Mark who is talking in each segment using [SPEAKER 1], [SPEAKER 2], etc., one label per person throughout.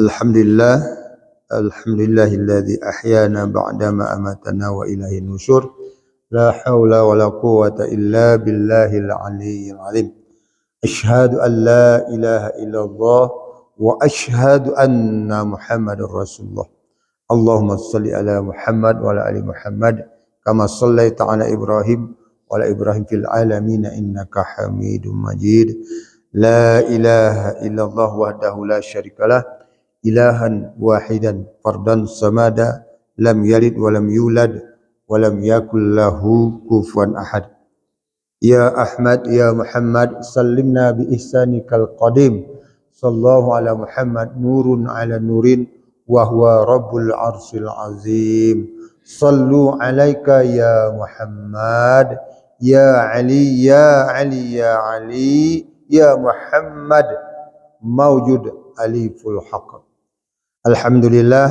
[SPEAKER 1] الحمد لله الحمد لله الذي أحيانا بعدما أماتنا وإليه النشور لا حول ولا قوة إلا بالله العلي العظيم أشهد أن لا إله إلا الله وأشهد أن محمد رسول الله اللهم صل على محمد وعلى آل محمد كما صليت على إبراهيم وعلى إبراهيم في العالمين إنك حميد مجيد لا إله إلا الله وحده لا شريك له إلها واحدا فردا صمدا لم يلد ولم يولد ولم يكن له كفوا أحد. يا أحمد يا محمد سلمنا بإحسانك القديم. صلى الله على محمد نور على نور وهو رب العرش العظيم. صلوا عليك يا محمد يا علي يا علي يا علي. Ya Muhammad Mawjud Aliful Haq Alhamdulillah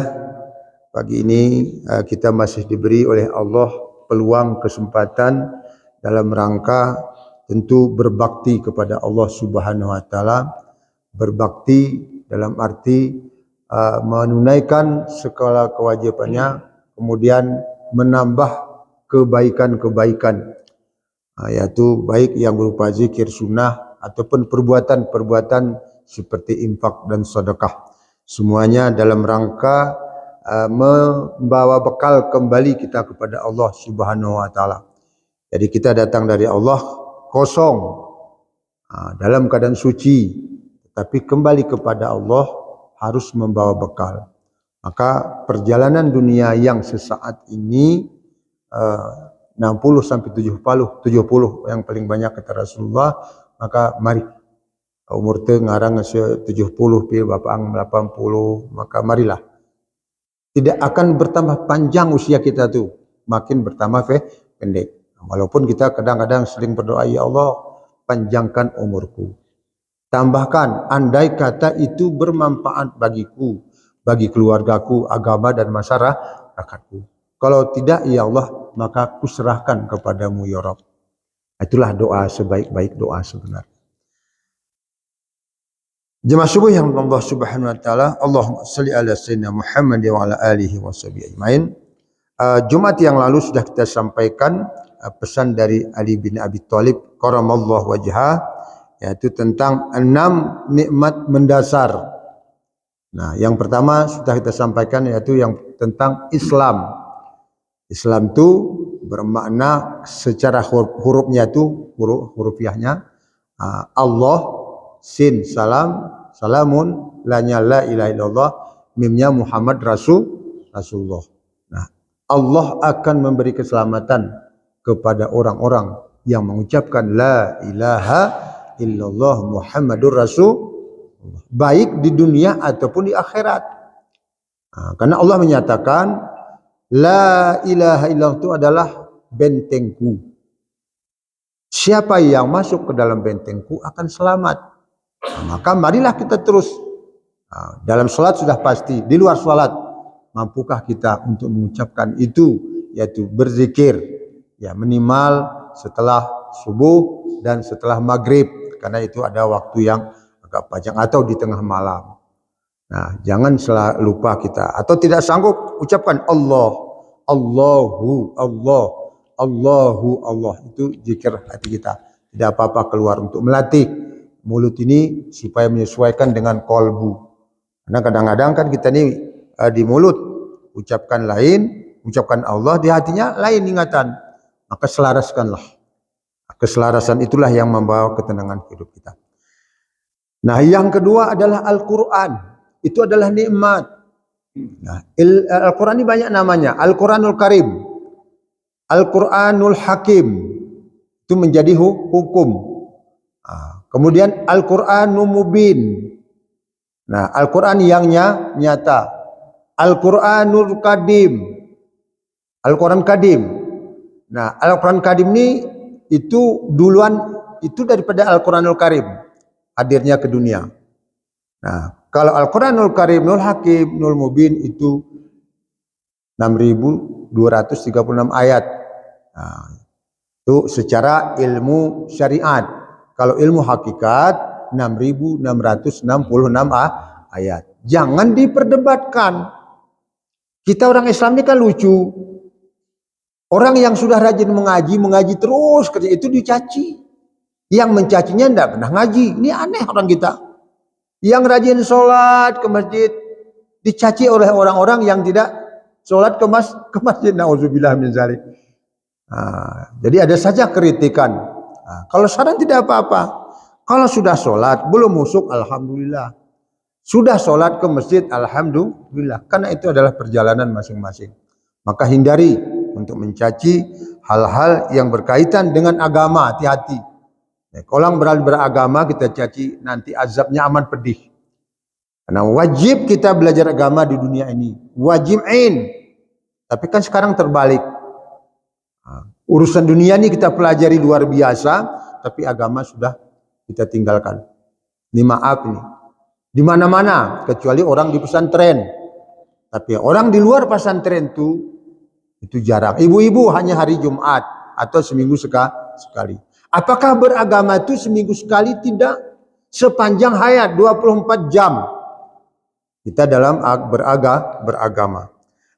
[SPEAKER 1] Pagi ini uh, kita masih diberi oleh Allah peluang kesempatan dalam rangka tentu berbakti kepada Allah Subhanahu wa taala. Berbakti dalam arti uh, menunaikan segala kewajibannya kemudian menambah kebaikan-kebaikan uh, yaitu baik yang berupa zikir sunnah ataupun perbuatan-perbuatan seperti infak dan sedekah. Semuanya dalam rangka uh, membawa bekal kembali kita kepada Allah Subhanahu wa taala. Jadi kita datang dari Allah kosong uh, dalam keadaan suci, tapi kembali kepada Allah harus membawa bekal. Maka perjalanan dunia yang sesaat ini uh, 60 sampai 70 70 yang paling banyak kata Rasulullah maka mari. Umur tu ngarang se 70 pi bapang 80 maka marilah. Tidak akan bertambah panjang usia kita tu. Makin bertambah fe pendek. Walaupun kita kadang-kadang sering berdoa ya Allah panjangkan umurku. Tambahkan andai kata itu bermanfaat bagiku bagi keluargaku agama dan masyarakatku. Kalau tidak ya Allah maka kuserahkan kepadamu ya Rabb Itulah doa sebaik-baik doa sebenarnya. Jemaah subuh yang Allah Subhanahu wa taala, Allahumma shalli ala sayyidina Muhammad wa ala alihi washabihi ajmain. Uh, Jumat yang lalu sudah kita sampaikan uh, pesan dari Ali bin Abi Thalib karamallahu wajha yaitu tentang enam nikmat mendasar. Nah, yang pertama sudah kita sampaikan yaitu yang tentang Islam. Islam itu bermakna secara huruf, hurufnya itu huruf hurufiahnya uh, Allah sin salam salamun la ilaha illallah mimnya Muhammad Rasul Rasulullah. Nah, Allah akan memberi keselamatan kepada orang-orang yang mengucapkan la ilaha illallah Muhammadur Rasul baik di dunia ataupun di akhirat. Nah, karena Allah menyatakan La ilaha illallah itu adalah bentengku. Siapa yang masuk ke dalam bentengku akan selamat. Nah, maka marilah kita terus. Nah, dalam sholat sudah pasti. Di luar sholat. Mampukah kita untuk mengucapkan itu. Yaitu berzikir. Ya minimal setelah subuh dan setelah maghrib. Karena itu ada waktu yang agak panjang. Atau di tengah malam. Nah, jangan lupa kita atau tidak sanggup ucapkan Allah, Allahu, Allah, Allahu, Allah. Itu zikir hati kita. Tidak apa-apa keluar untuk melatih mulut ini supaya menyesuaikan dengan kolbu. Karena kadang-kadang kan kita ini uh, di mulut ucapkan lain, ucapkan Allah di hatinya lain ingatan. Maka selaraskanlah. Keselarasan itulah yang membawa ketenangan hidup kita. Nah, yang kedua adalah Al-Qur'an itu adalah nikmat. Nah, Al-Quran ini banyak namanya. Al-Quranul Karim. Al-Quranul Hakim. Itu menjadi hukum. Nah, kemudian Al-Quranul Mubin. Nah, Al-Quran yang nyata. Al-Quranul Kadim. Al-Quran Kadim. Nah, Al-Quran Kadim ini itu duluan itu daripada Al-Quranul Karim hadirnya ke dunia. Nah, kalau Al-Quranul Karim Nul Hakim Nul Mubin itu 6236 ayat. Nah, itu secara ilmu syariat. Kalau ilmu hakikat 6666 ah, ayat. Jangan diperdebatkan. Kita orang Islam ini kan lucu. Orang yang sudah rajin mengaji, mengaji terus, itu dicaci. Yang mencacinya tidak pernah ngaji. Ini aneh orang kita. Yang rajin sholat ke masjid, dicaci oleh orang-orang yang tidak sholat ke, mas, ke masjid. Na'udzubillah min zalik. Nah, jadi ada saja kritikan. Nah, kalau saran tidak apa-apa. Kalau sudah sholat, belum musuk, Alhamdulillah. Sudah sholat ke masjid, Alhamdulillah. Karena itu adalah perjalanan masing-masing. Maka hindari untuk mencaci hal-hal yang berkaitan dengan agama. Hati-hati. Ya, kalau orang beragama kita caci, nanti azabnya aman pedih. Karena wajib kita belajar agama di dunia ini. Wajib ain. Tapi kan sekarang terbalik. Urusan dunia ini kita pelajari luar biasa, tapi agama sudah kita tinggalkan. Ini maaf nih. Di mana-mana kecuali orang di pesantren. Tapi orang di luar pesantren itu itu jarang. Ibu-ibu hanya hari Jumat atau seminggu sekali. Apakah beragama itu seminggu sekali? Tidak. Sepanjang hayat 24 jam. Kita dalam beraga, beragama.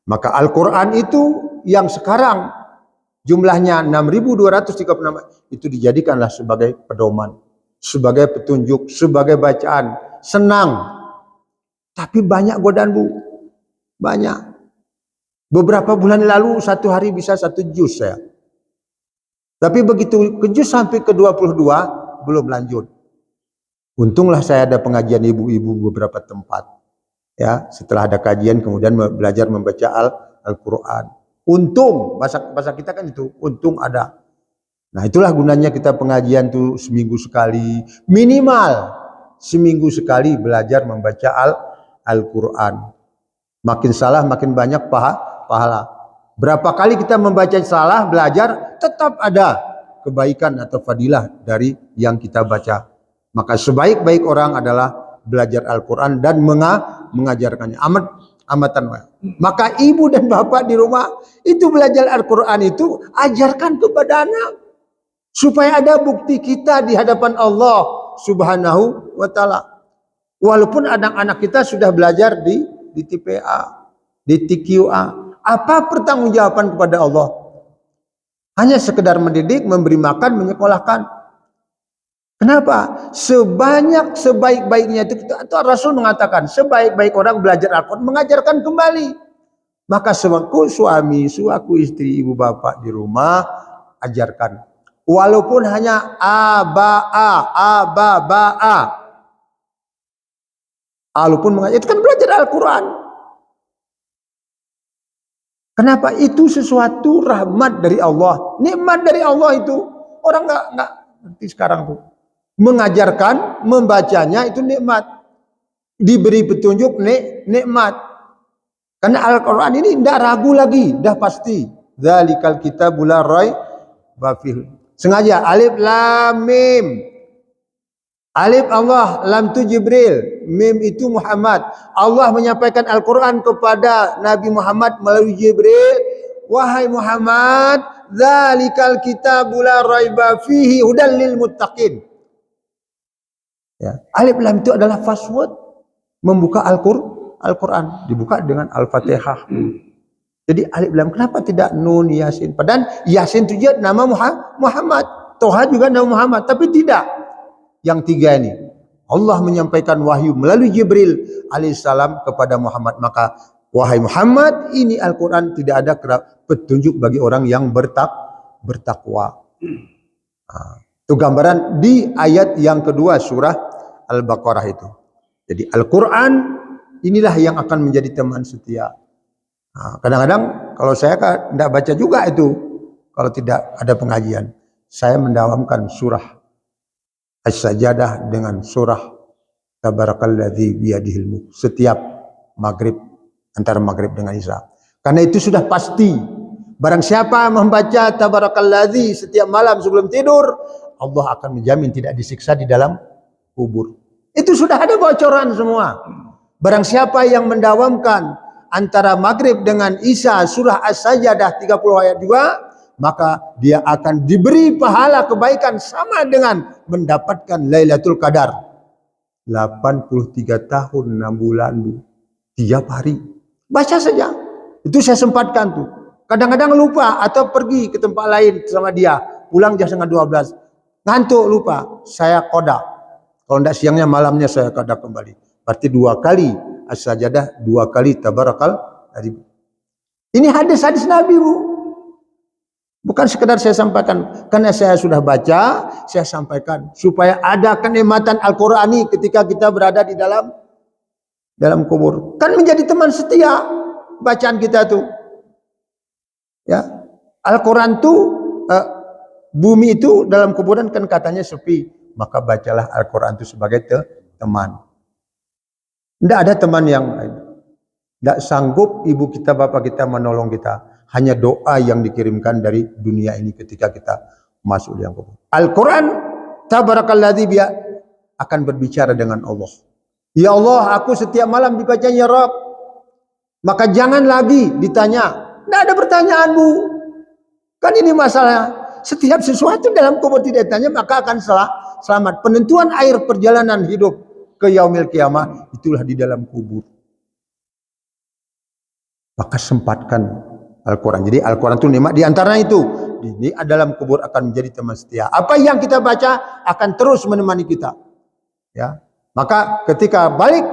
[SPEAKER 1] Maka Al-Quran itu yang sekarang jumlahnya 6.236 itu dijadikanlah sebagai pedoman sebagai petunjuk, sebagai bacaan, senang. Tapi banyak godaan bu, banyak. Beberapa bulan lalu satu hari bisa satu jus saya. Tapi begitu ke jus sampai ke 22 belum lanjut. Untunglah saya ada pengajian ibu-ibu beberapa tempat. Ya, setelah ada kajian kemudian belajar membaca Al-Qur'an. Al untung bahasa bahasa kita kan itu, untung ada Nah itulah gunanya kita pengajian tuh seminggu sekali. Minimal seminggu sekali belajar membaca Al-Quran. Al makin salah makin banyak paha, pahala. Berapa kali kita membaca salah, belajar, tetap ada kebaikan atau fadilah dari yang kita baca. Maka sebaik-baik orang adalah belajar Al-Quran dan menga mengajarkannya. Amat amatan Maka ibu dan bapak di rumah itu belajar Al-Quran itu ajarkan kepada anak supaya ada bukti kita di hadapan Allah Subhanahu wa taala. Walaupun anak-anak kita sudah belajar di di TPA, di TQA, apa pertanggungjawaban kepada Allah? Hanya sekedar mendidik, memberi makan, menyekolahkan. Kenapa? Sebanyak sebaik-baiknya itu, itu Rasul mengatakan, sebaik-baik orang belajar Al-Quran, mengajarkan kembali. Maka sewaktu suami, sewaktu istri, ibu bapak di rumah, ajarkan walaupun hanya a ba a a ba ba a walaupun mengajar itu kan belajar Al-Quran kenapa itu sesuatu rahmat dari Allah? Nikmat dari Allah itu. Orang nggak nggak nanti sekarang tuh mengajarkan membacanya itu nikmat. Diberi petunjuk nik nikmat. Karena Al-Quran ini tidak ragu lagi. Dah pasti. Zalikal kitabul la raib Sengaja. Alif lam mim. Alif Allah, lam tu Jibril, mim itu Muhammad. Allah menyampaikan Al-Quran kepada Nabi Muhammad melalui Jibril. Wahai Muhammad, zalikal kitabul la raiba fihi hudan lil muttaqin. Ya. Alif lam itu adalah password membuka Al-Quran. Al-Quran dibuka dengan Al-Fatihah. Jadi alif lam kenapa tidak nun yasin? Padahal yasin itu juga nama Muhammad. Toha juga nama Muhammad. Tapi tidak. Yang tiga ini. Allah menyampaikan wahyu melalui Jibril alaihissalam kepada Muhammad. Maka wahai Muhammad ini Al-Quran tidak ada petunjuk bagi orang yang bertak, bertakwa. Itu gambaran di ayat yang kedua surah Al-Baqarah itu. Jadi Al-Quran inilah yang akan menjadi teman setia kadang-kadang kalau saya tidak baca juga itu kalau tidak ada pengajian. Saya mendawamkan surah As-Sajadah dengan surah Tabarakalladzi biyadihil mulk setiap maghrib antara maghrib dengan isya. Karena itu sudah pasti barang siapa membaca Tabarakalladzi setiap malam sebelum tidur, Allah akan menjamin tidak disiksa di dalam kubur. Itu sudah ada bocoran semua. Barang siapa yang mendawamkan antara maghrib dengan isya surah as-sajadah 30 ayat 2 maka dia akan diberi pahala kebaikan sama dengan mendapatkan Lailatul Qadar 83 tahun 6 bulan bu. Tiap hari. Baca saja. Itu saya sempatkan tuh. Kadang-kadang lupa atau pergi ke tempat lain sama dia. Pulang jam setengah 12. Ngantuk lupa. Saya kodak. Kalau tidak siangnya malamnya saya kodak kembali. Berarti dua kali as-sajadah, dua kali tabarakal. Ini hadis-hadis Nabi bu. Bukan sekedar saya sampaikan. Karena saya sudah baca, saya sampaikan. Supaya ada kenikmatan Al-Qurani ketika kita berada di dalam dalam kubur. Kan menjadi teman setia bacaan kita tuh. Ya. Al-Quran tuh uh, bumi itu dalam kuburan kan katanya sepi. Maka bacalah Al-Quran itu sebagai te teman. Tidak ada teman yang tidak sanggup ibu kita, bapak kita menolong kita hanya doa yang dikirimkan dari dunia ini ketika kita masuk di kubur. Al-Quran tabarakalladzi biya akan berbicara dengan Allah. Ya Allah, aku setiap malam dibacanya Rob. Maka jangan lagi ditanya. Tidak ada pertanyaan bu. Kan ini masalah. Setiap sesuatu dalam kubur tidak ditanya maka akan salah, selamat. Penentuan air perjalanan hidup ke yaumil kiamah itulah di dalam kubur. Maka sempatkan Al-Quran. Jadi Al-Quran itu nikmat. Di antara itu, ini dalam kubur akan menjadi teman setia. Apa yang kita baca akan terus menemani kita. Ya, maka ketika balik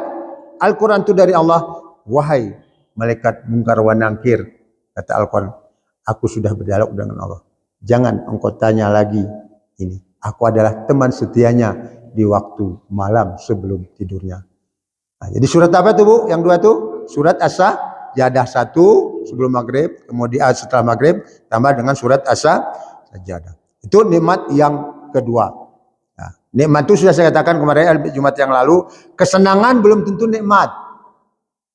[SPEAKER 1] Al-Quran itu dari Allah, wahai malaikat mungkar wa nangkir, kata Al-Quran, aku sudah berdialog dengan Allah. Jangan engkau tanya lagi ini. Aku adalah teman setianya di waktu malam sebelum tidurnya. Nah, jadi surat apa itu bu? Yang dua itu surat asa jadah satu sebelum maghrib, kemudian setelah maghrib tambah dengan surat asa sajadah. Itu nikmat yang kedua. Nah, nikmat itu sudah saya katakan kemarin Jumat yang lalu, kesenangan belum tentu nikmat.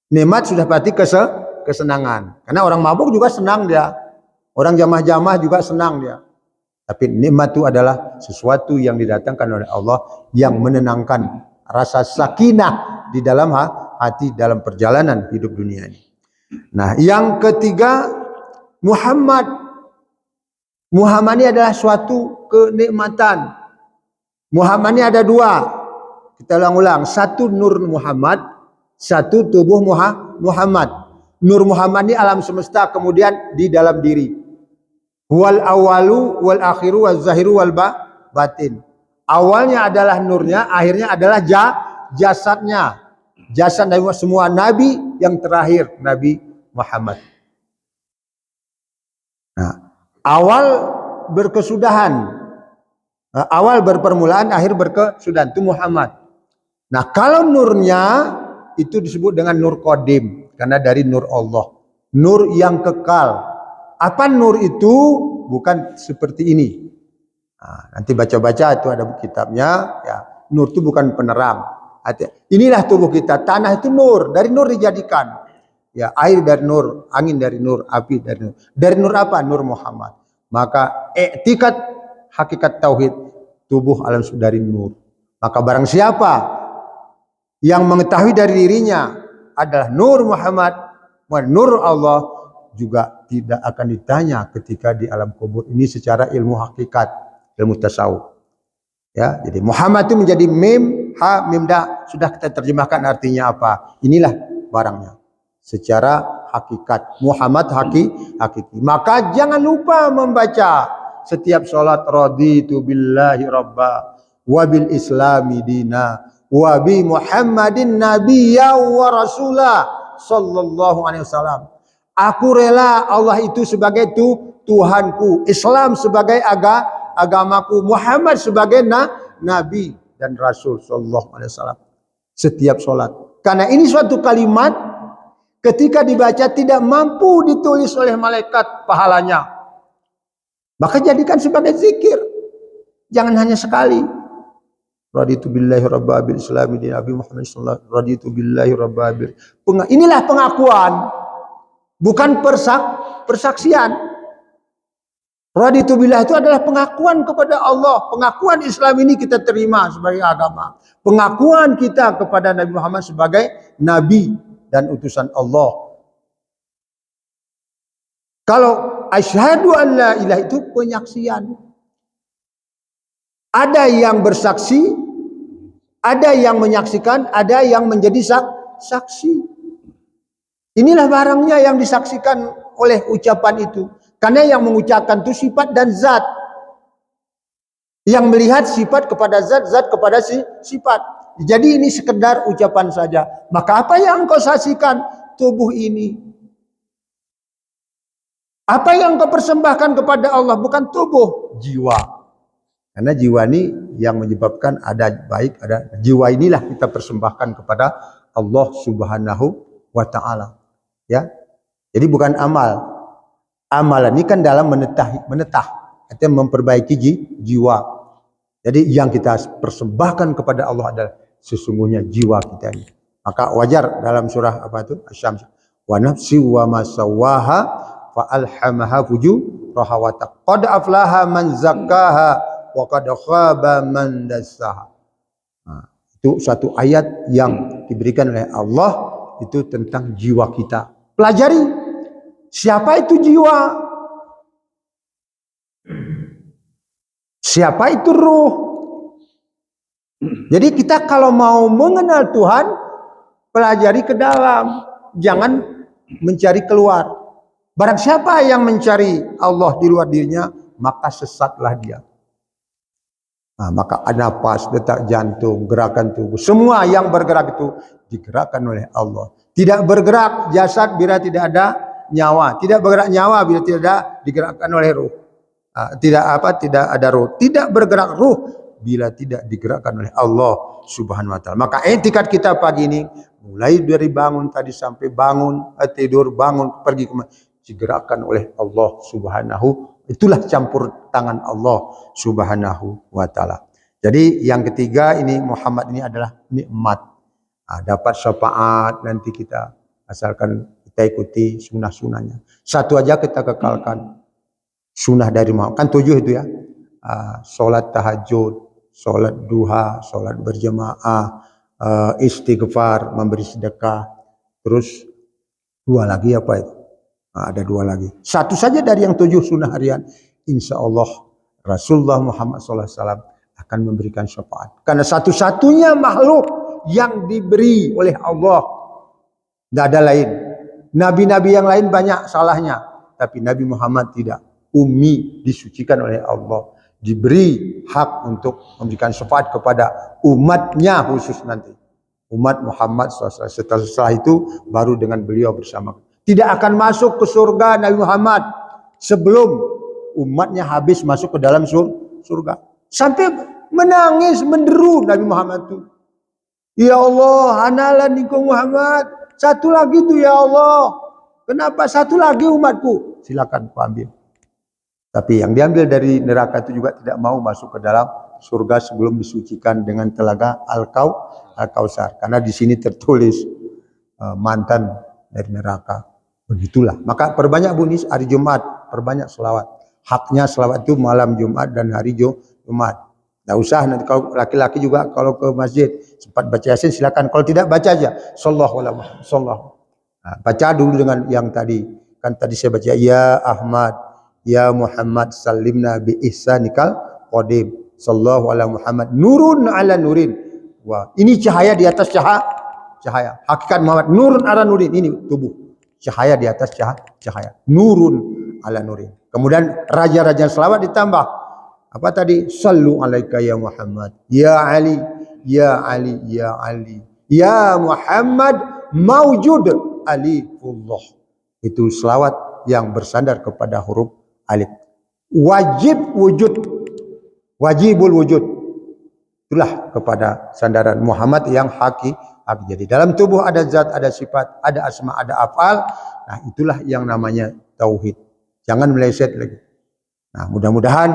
[SPEAKER 1] Nikmat sudah berarti kese kesenangan. Karena orang mabuk juga senang dia. Orang jamah-jamah juga senang dia. Tapi nikmat itu adalah sesuatu yang didatangkan oleh Allah yang menenangkan rasa sakinah di dalam hati dalam perjalanan hidup dunia ini. Nah, yang ketiga Muhammad. Muhammad ini adalah suatu kenikmatan. Muhammad ini ada dua. Kita ulang-ulang. Satu nur Muhammad, satu tubuh Muhammad. Nur Muhammad ini alam semesta kemudian di dalam diri. Wal awalu wal akhiru wal zahiru wal batin. Awalnya adalah nurnya, akhirnya adalah jasadnya jasa dari semua nabi yang terakhir Nabi Muhammad. Nah, awal berkesudahan, nah, awal berpermulaan, akhir berkesudahan itu Muhammad. Nah, kalau nurnya itu disebut dengan nur kodim karena dari nur Allah, nur yang kekal. Apa nur itu? Bukan seperti ini. Nah, nanti baca-baca itu ada kitabnya. Ya, nur itu bukan penerang, Inilah tubuh kita. Tanah itu nur. Dari nur dijadikan. Ya, air dari nur, angin dari nur, api dari nur. Dari nur apa? Nur Muhammad. Maka etikat hakikat tauhid tubuh alam dari nur. Maka barang siapa yang mengetahui dari dirinya adalah nur Muhammad, nur Allah juga tidak akan ditanya ketika di alam kubur ini secara ilmu hakikat, ilmu tasawuf. Ya, jadi Muhammad itu menjadi mim, ha, mim da. Sudah kita terjemahkan artinya apa? Inilah barangnya. Secara hakikat. Muhammad haki, hakiki. Maka jangan lupa membaca setiap sholat raditu billahi rabba wa bil islami dina wa muhammadin nabiyya wa rasulah sallallahu alaihi wasallam. Aku rela Allah itu sebagai tu Tuhanku, Islam sebagai agama agamaku Muhammad sebagai na, nabi dan rasul sallallahu alaihi wasallam setiap sholat karena ini suatu kalimat ketika dibaca tidak mampu ditulis oleh malaikat pahalanya. Maka jadikan sebagai zikir. Jangan hanya sekali. Raditu billahi rabbil islami di nabi Muhammad sallallahu raditu billahi rabbil inilah pengakuan. Bukan persak persaksian Raditu billah itu adalah pengakuan kepada Allah. Pengakuan Islam ini kita terima sebagai agama. Pengakuan kita kepada Nabi Muhammad sebagai nabi dan utusan Allah. Kalau asyhadu an la ilaha itu penyaksian. Ada yang bersaksi Ada yang menyaksikan, ada yang menjadi sak saksi. Inilah barangnya yang disaksikan oleh ucapan itu. Karena yang mengucapkan itu sifat dan zat. Yang melihat sifat kepada zat, zat kepada si, sifat. Jadi ini sekedar ucapan saja. Maka apa yang kau saksikan? Tubuh ini. Apa yang kau persembahkan kepada Allah? Bukan tubuh, jiwa. Karena jiwa ini yang menyebabkan ada baik, ada jiwa inilah kita persembahkan kepada Allah Subhanahu wa taala. Ya. Jadi bukan amal. Amalan ini kan dalam menetah menetah, artinya memperbaiki jiwa. Jadi yang kita persembahkan kepada Allah adalah sesungguhnya jiwa kita ini. Maka wajar dalam surah apa itu? Asy-Syams. Wa nafsi wa ma sawaha fa alhamaha fujuraha wa qad aflaha man zakkaha wa qad khaba man dassaha. Nah, itu satu ayat yang diberikan oleh Allah itu tentang jiwa kita. Pelajari siapa itu jiwa? Siapa itu ruh? Jadi kita kalau mau mengenal Tuhan, pelajari ke dalam, jangan mencari keluar. Barang siapa yang mencari Allah di luar dirinya, maka sesatlah dia. Nah, maka nafas, detak jantung, gerakan tubuh, semua yang bergerak itu digerakkan oleh Allah. Tidak bergerak jasad bila tidak ada nyawa, tidak bergerak nyawa bila tidak digerakkan oleh ruh. Nah, tidak apa? Tidak ada ruh. Tidak bergerak ruh bila tidak digerakkan oleh Allah Subhanahu wa taala. Maka etikat kita pagi ini mulai dari bangun tadi sampai bangun, eh, tidur, bangun, pergi ke digerakkan oleh Allah Subhanahu Itulah campur tangan Allah Subhanahu wa taala. Jadi yang ketiga ini Muhammad ini adalah nikmat. Nah, dapat syafaat nanti kita asalkan kita ikuti sunnah-sunnahnya. Satu aja kita kekalkan sunnah dari Muhammad. Kan tujuh itu ya. Uh, sholat tahajud, sholat duha, sholat berjamaah, uh, istighfar, memberi sedekah. Terus dua lagi apa itu? Nah, ada dua lagi. Satu saja dari yang tujuh sunnah harian. Insya Allah Rasulullah Muhammad SAW akan memberikan syafaat. Karena satu-satunya makhluk yang diberi oleh Allah. Tidak ada lain. Nabi-nabi yang lain banyak salahnya. Tapi Nabi Muhammad tidak. Umi disucikan oleh Allah. Diberi hak untuk memberikan syafaat kepada umatnya khusus nanti. Umat Muhammad SAW. Setelah itu baru dengan beliau bersama tidak akan masuk ke surga Nabi Muhammad sebelum umatnya habis masuk ke dalam surga. Sampai menangis, menderu Nabi Muhammad itu. Ya Allah, analan Muhammad. Satu lagi tuh ya Allah. Kenapa satu lagi umatku? Silakan ku ambil. Tapi yang diambil dari neraka itu juga tidak mau masuk ke dalam surga sebelum disucikan dengan telaga Al-Kau Al-Kausar. Karena di sini tertulis uh, mantan dari neraka. Begitulah. Maka perbanyak bunyi hari Jumat, perbanyak selawat. Haknya selawat itu malam Jumat dan hari Jumat. Tidak usah nanti kalau laki-laki juga kalau ke masjid sempat baca yasin silakan. Kalau tidak baca aja. Sallallahu alaihi wasallam. Nah, baca dulu dengan yang tadi. Kan tadi saya baca ya Ahmad, ya Muhammad salimna bi ihsanikal qadim. Sallallahu alaihi Muhammad nurun ala nurin. Wah, ini cahaya di atas cahaya. Cahaya. Hakikat Muhammad nurun ala nurin ini tubuh cahaya di atas cahaya. Nurun ala nurin. Kemudian raja-raja selawat ditambah. Apa tadi? Sallu alaika ya Muhammad. Ya Ali. Ya Ali. Ya Ali. Ya Muhammad maujud alifullah. Itu selawat yang bersandar kepada huruf alif. Wajib wujud. Wajibul wujud. Itulah kepada sandaran Muhammad yang hakiki jadi dalam tubuh ada zat, ada sifat, ada asma, ada afal. Nah itulah yang namanya tauhid. Jangan meleset lagi. Nah mudah-mudahan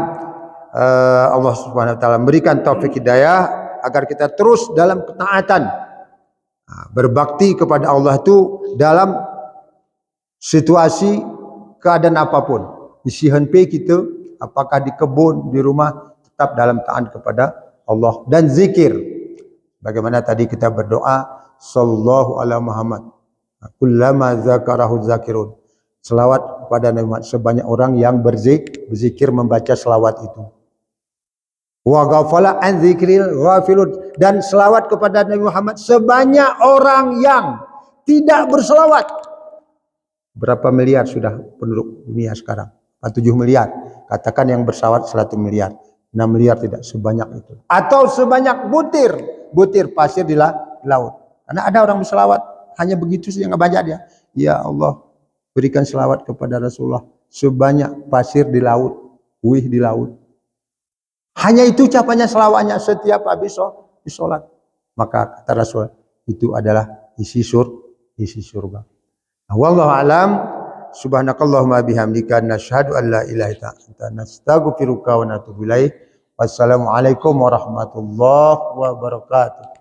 [SPEAKER 1] uh, Allah Subhanahu Wa Taala memberikan taufik hidayah agar kita terus dalam ketaatan. Nah, berbakti kepada Allah itu dalam situasi keadaan apa pun. Di sihenpe kita, apakah di kebun, di rumah, tetap dalam taat kepada Allah dan zikir. Bagaimana tadi kita berdoa sallallahu ala Muhammad. Kullama zakarahu zakirun. Selawat kepada Nabi sebanyak orang yang berzik, berzikir membaca selawat itu. Wa ghafala an ghafilun dan selawat kepada Nabi Muhammad sebanyak orang yang tidak berselawat. Berapa miliar sudah penduduk dunia sekarang? 7 miliar. Katakan yang berselawat 100 miliar. 6 miliar tidak sebanyak itu. Atau sebanyak butir, butir pasir di la- laut. Karena ada orang berselawat hanya begitu saja nggak banyak dia. Ya Allah, berikan selawat kepada Rasulullah sebanyak pasir di laut, wih di laut. Hanya itu ucapannya selawatnya setiap habis shol- habis sholat. Maka kata Rasul itu adalah isi sur isi surga. Nah, wallahu alam subhanakallahumma bihamdika nasyhadu an la ilaha illa anta nastaghfiruka wa natubu ilaik. Wassalamualaikum warahmatullahi wabarakatuh.